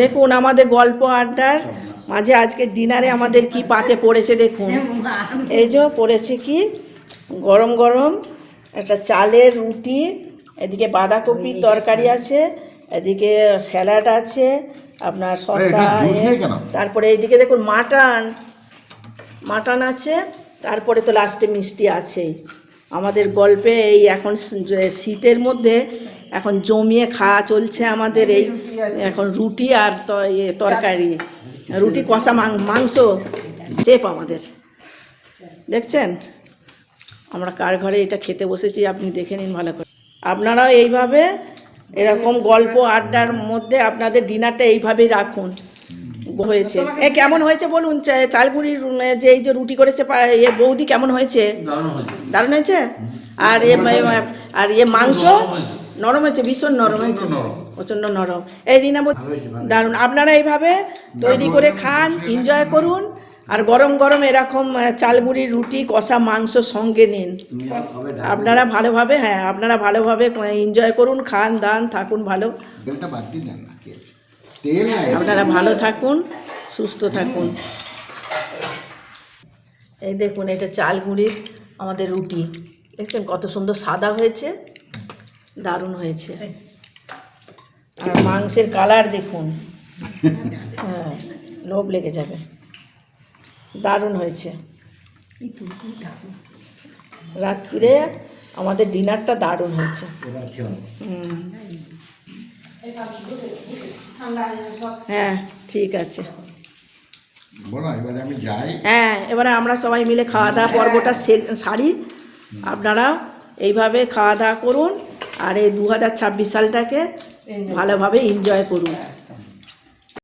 দেখুন আমাদের গল্প আড্ডার মাঝে আজকে ডিনারে আমাদের কি পাতে পড়েছে দেখুন। এই যে পড়েছে কি? গরম গরম একটা চালের রুটি এদিকে বাঁধাকপির তরকারি আছে এদিকে স্যালাড আছে আপনার শসা? তারপরে এইদিকে দেখুন মাটন মাটন আছে তারপরে তো লাস্টে মিষ্টি আছেই। আমাদের গল্পে এই এখন শীতের মধ্যে এখন জমিয়ে খাওয়া চলছে আমাদের এই এখন রুটি আর ত- তরকারি। রুটি কষা মাং- মাংস চেপ আমাদের। দেখছেন? আমরা কার ঘরে এটা খেতে বসেছি আপনি দেখে নিন ভালো করে। আপনারাও এইভাবে এরকম গল্প আড্ডার মধ্যে আপনাদের ডিনারটা এইভাবেই রাখুন। হয়েছে। এ কেমন হয়েছে বলুন চালগুড়ির যে এই যে রুটি করেছে এ বৌদি কেমন হয়েছে? দারুণ হয়েছে। আর এ এ- আর ইয়ে মাংস? নরম হয়েছে। ভীষণ নরম হয়েছে। প্রচণ্ড নরম। এই রিনা বৌ- দারুণ। আপনারা এইভাবে তৈরি করে খান এনজয় করুন আর গরম গরম এরকম আহ, চালগুড়ির রুটি কষা মাংস সঙ্গে নিন। আপনারা ভালোভাবে হ্যাঁ আপনারা ভালোভাবে এনজয় করুন খান দান থাকুন ভালো। আপনারা ভালো থাকুন সুস্থ থাকুন। এই দেখুন এটা চাল গুঁড়ির আমাদের রুটি। দেখছেন কত সুন্দর সাদা হয়েছে? দারুণ হয়েছে। আর মাংসের কালার দেখুন। হ্যাঁ লোভ লেগে যাবে। দারুণ হয়েছে। রাত্রিরে আমাদের ডিনারটা দারুণ হয়েছে। হুম। হ্যাঁ ঠিক আছে। হ্যাঁ এবারে আমরা সবাই মিলে খাওয়া দাওয়া পর্বটা সারি। আপনারা এইভাবে খাওয়া দাওয়া করুন আর এই দু হাজার ছাব্বিশ সালটাকে ভালোভাবে এনজয় করুন।